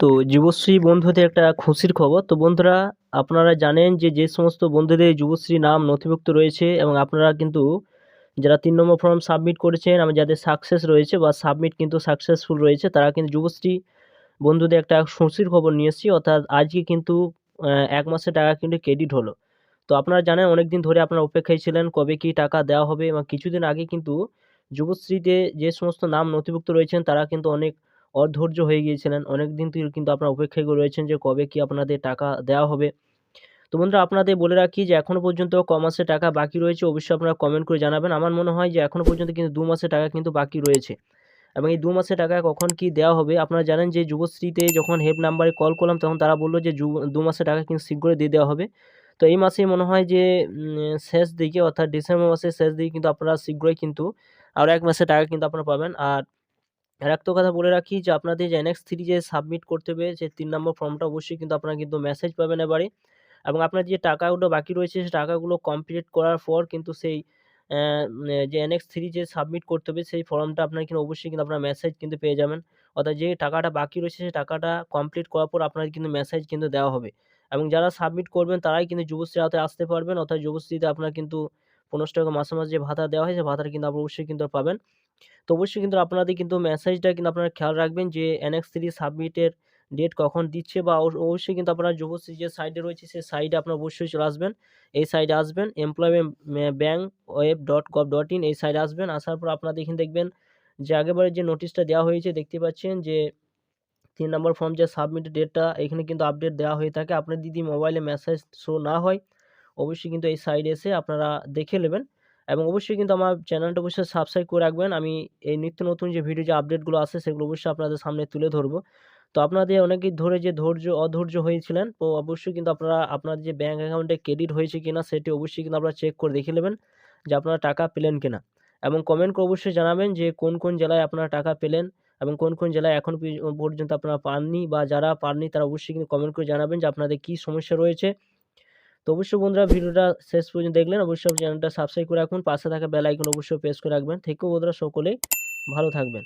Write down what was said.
তো যুবশ্রী বন্ধুদের একটা খুশির খবর। তো বন্ধুরা, আপনারা জানেন যে যে সমস্ত বন্ধুদের যুবশ্রী নাম নথিভুক্ত রয়েছে এবং আপনারা কিন্তু যারা তিন নম্বর ফর্ম সাবমিট করেছেন এবং যাদের সাকসেস রয়েছে বা সাবমিট কিন্তু সাকসেসফুল রয়েছে, তারা কিন্তু যুবশ্রী বন্ধুদের একটা খুশির খবর নিয়ে এসেছি। অর্থাৎ আজকে কিন্তু এক মাসের টাকা কিন্তু ক্রেডিট হলো। তো আপনারা জানেন অনেক দিন ধরে আপনারা অপেক্ষায় ছিলেন কবে কি টাকা দেওয়া হবে এবং কিছুদিন আগে কিন্তু যুবশ্রীতে যে সমস্ত নাম নথিভুক্ত রয়েছেন, তারা কিন্তু অনেক অধৈর্য হয়ে গিয়েছিলেন। অনেক দিন কিন্তু আপনারা অপেক্ষায় করে রয়েছেন যে কবে কি আপনাদের টাকা দেওয়া হবে। তো বন্ধুরা, আপনাদের বলে রাখি যে এখনও পর্যন্ত ক মাসের টাকা বাকি রয়েছে, অবশ্যই আপনারা কমেন্ট করে জানাবেন। আমার মনে হয় যে এখনও পর্যন্ত কিন্তু দু মাসের টাকা কিন্তু বাকি রয়েছে। এবং এই দু মাসের টাকা কখন কি দেওয়া হবে, আপনারা জানেন যে যুবশ্রীতে যখন হেল্প নাম্বারে কল করলাম, তখন তারা বলল যে দু মাসের টাকা কিন্তু শীঘ্রই দিয়ে দেওয়া হবে। তো এই মাসে মনে হয় যে শেষ দিকে অর্থাৎ ডিসেম্বর মাসের শেষ দিকে কিন্তু আপনারা শীঘ্রই কিন্তু আরও এক মাসের টাকা কিন্তু আপনারা পাবেন। আর আর একটা কথা বলে রাখি যে আপনাদের যে এনএক্স থ্রি যে সাবমিট করতে হবে যে তিন নম্বর ফর্মটা অবশ্যই কিন্তু আপনারা কিন্তু মেসেজ পাবেন এবারে। এবং আপনার যে টাকাগুলো বাকি রয়েছে সেই টাকাগুলো কমপ্লিট করার পর কিন্তু সেই যে এনএক্স থ্রি যে সাবমিট করতে হবে সেই ফর্মটা আপনার কিন্তু অবশ্যই কিন্তু আপনার মেসেজ কিন্তু পেয়ে যাবেন। অর্থাৎ যে টাকাটা বাকি রয়েছে সেই টাকাটা কমপ্লিট করার পর আপনার কিন্তু মেসেজ কিন্তু দেওয়া হবে। এবং যারা সাবমিট করবেন, তারাই কিন্তু যুবশ্রী আওতায় আসতে পারবেন। অর্থাৎ যুবশ্রীতে আপনার কিন্তু পনেরোশো টাকা মাসে মাসে যে ভাতা দেওয়া হয় সেই ভাতাটা কিন্তু আপনারা অবশ্যই কিন্তু পাবেন। তো অবশ্যই কিন্তু আপনাদের কিন্তু মেসেজটা কিন্তু আপনারা খেয়াল রাখবেন যে এনএক্স থ্রি সাবমিটের ডেট কখন দিচ্ছে বা অবশ্য- অবশ্যই কিন্তু আপনারা যুবশ্রী যে সাইডে রয়েছে সেই সাইডে আপনারা অবশ্যই চলে আসবেন। এই সাইডে আসবেন employment bank web dot gov dot in এই সাইডে আসবেন, আসার পর আপনারা এখানে দেখবেন যে আগেবারে যে নোটিশটা দেওয়া হয়েছে দেখতে পাচ্ছেন যে তিন নম্বর ফর্ম যে সাবমিটের ডেটটা এখানে কিন্তু আপডেট দেওয়া হয়ে থাকে। আপনার যদি মোবাইলে মেসেজ শো না হয়, অবশ্যই কিন্তু এই সাইডে এসে আপনারা দেখে নেবেন। এবং অবশ্যই কিন্তু আমার চ্যানেলটা অবশ্যই সাবস্ক্রাইব করে রাখবেন। আমি এই নিত্য নতুন যে ভিডিও যে আপডেটগুলো আসে, সেগুলো অবশ্যই আপনাদের সামনে তুলে ধরবো। তো আপনাদের অনেকেই ধরে যে ধৈর্য, অধৈর্য হয়েছিলেন, তো অবশ্যই কিন্তু আপনারা আপনাদের যে ব্যাঙ্ক অ্যাকাউন্টে ক্রেডিট হয়েছে কিনা, সেটি অবশ্যই কিন্তু আপনারা চেক করে দেখে নেবেন যে আপনারা টাকা পেলেন কিনা। এবং কমেন্ট করে অবশ্যই জানাবেন যে কোন কোন জেলায় আপনারা টাকা পেলেন এবং কোন কোন জেলায় এখন পর্যন্ত আপনারা পাননি বা যারা পাননি, তারা অবশ্যই কিন্তু কমেন্ট করে জানাবেন যে আপনাদের কী সমস্যা রয়েছে। তো অবশ্যই বন্ধুরা ভিডিওটা শেষ পর্যন্ত দেখলেন। অবশ্যই চ্যানেলটা সাবস্ক্রাইব করে রাখুন। পাশে থাকা বেল আইকন অবশ্যই প্রেস করে রাখবেন। থেকেও বন্ধুরা সকলেই। ভালো থাকবেন।